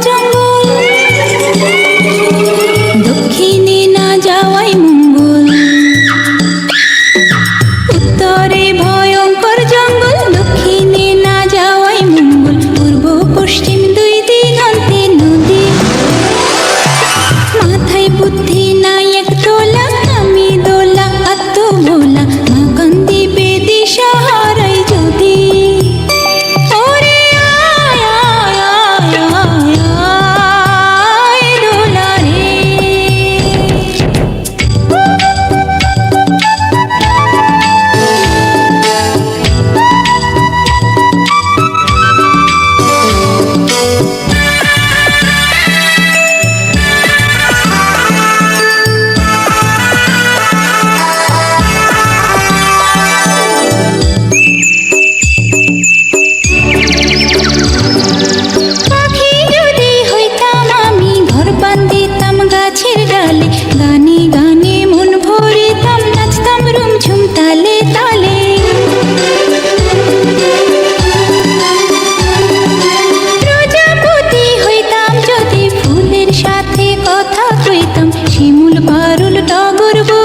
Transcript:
표정 పారులు టాగురువు